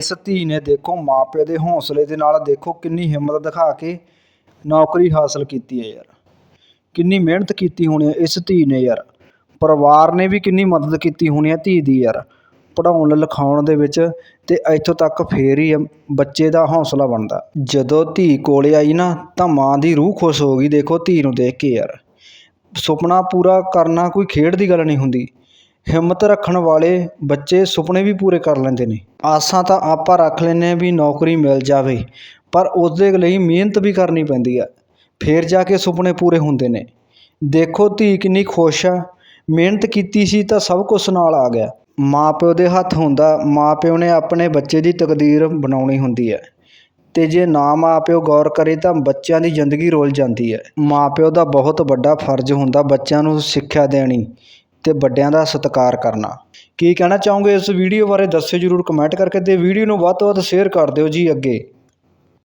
ਇਸ ਧੀ ਨੇ ਦੇਖੋ ਮਾਪਿਆਂ ਦੇ ਹੌਸਲੇ ਦੇ ਨਾਲ ਦੇਖੋ ਕਿੰਨੀ ਹਿੰਮਤ ਦਿਖਾ ਕੇ ਨੌਕਰੀ ਹਾਸਲ ਕੀਤੀ ਹੈ ਯਾਰ। ਕਿੰਨੀ ਮਿਹਨਤ ਕੀਤੀ ਹੋਣੀ ਹੈ ਇਸ ਧੀ ਨੇ ਯਾਰ। ਪਰਿਵਾਰ ਨੇ ਵੀ ਕਿੰਨੀ ਮਦਦ ਕੀਤੀ ਹੋਣੀ ਹੈ ਧੀ ਦੀ ਯਾਰ। ਪੜਾਉਣ ਲਿਖਾਉਣ ਦੇ ਵਿੱਚ ਤੇ ਇੱਥੋਂ ਤੱਕ ਫੇਰ ਹੀ ਬੱਚੇ ਦਾ ਹੌਸਲਾ ਬਣਦਾ। ਜਦੋਂ ਧੀ ਕੋਲੇ ਆਈ ਨਾ ਤਾਂ ਮਾਂ ਦੀ ਰੂਹ ਖੁਸ਼ ਹੋ ਗਈ, ਦੇਖੋ ਧੀ ਨੂੰ ਦੇਖ ਕੇ ਯਾਰ। ਸੁਪਨਾ ਪੂਰਾ ਕਰਨਾ ਕੋਈ ਖੇਡ ਦੀ ਗੱਲ ਨਹੀਂ ਹੁੰਦੀ। ਹਿੰਮਤ ਰੱਖਣ ਵਾਲੇ ਬੱਚੇ ਸੁਪਨੇ ਵੀ ਪੂਰੇ ਕਰ ਲੈਂਦੇ ਨੇ। ਆਸਾਂ ਤਾਂ ਆਪਾਂ ਰੱਖ ਲੈਂਦੇ ਹਾਂ ਵੀ ਨੌਕਰੀ ਮਿਲ ਜਾਵੇ, ਪਰ ਉਸਦੇ ਲਈ ਮਿਹਨਤ ਵੀ ਕਰਨੀ ਪੈਂਦੀ ਆ। ਫਿਰ ਜਾ ਕੇ ਸੁਪਨੇ ਪੂਰੇ ਹੁੰਦੇ ਨੇ। ਦੇਖੋ ਧੀ ਕਿੰਨੀ ਖੁਸ਼ ਆ। ਮਿਹਨਤ ਕੀਤੀ ਸੀ ਤਾਂ ਸਭ ਕੁਝ ਨਾਲ ਆ ਗਿਆ। ਮਾਪਿਓ ਦੇ ਹੱਥ ਹੁੰਦਾ, ਮਾਪਿਓ ਨੇ ਆਪਣੇ ਬੱਚੇ ਦੀ ਤਕਦੀਰ ਬਣਾਉਣੀ ਹੁੰਦੀ ਹੈ ਤੇ ਜੇ ਨਾ ਮਾਪਿਓ ਗੌਰ ਕਰੇ ਤਾਂ ਬੱਚਿਆਂ ਦੀ ਜ਼ਿੰਦਗੀ ਰੁਲ ਜਾਂਦੀ ਹੈ ਮਾਪਿਓ ਦਾ ਬਹੁਤ ਵੱਡਾ ਫਰਜ਼ ਹੁੰਦਾ ਬੱਚਿਆਂ ਨੂੰ ਸਿੱਖਿਆ ਦੇਣੀ। ਅਤੇ ਵੱਡਿਆਂ ਦਾ ਸਤਿਕਾਰ ਕਰਨਾ। ਕੀ ਕਹਿਣਾ ਚਾਹੋਗੇ ਇਸ ਵੀਡੀਓ ਬਾਰੇ, ਦੱਸਿਓ ਜਰੂਰ ਕਮੈਂਟ ਕਰਕੇ ਅਤੇ ਵੀਡੀਓ ਨੂੰ ਵੱਧ ਤੋਂ ਵੱਧ ਸ਼ੇਅਰ ਕਰ ਦਿਓ ਜੀ ਅੱਗੇ।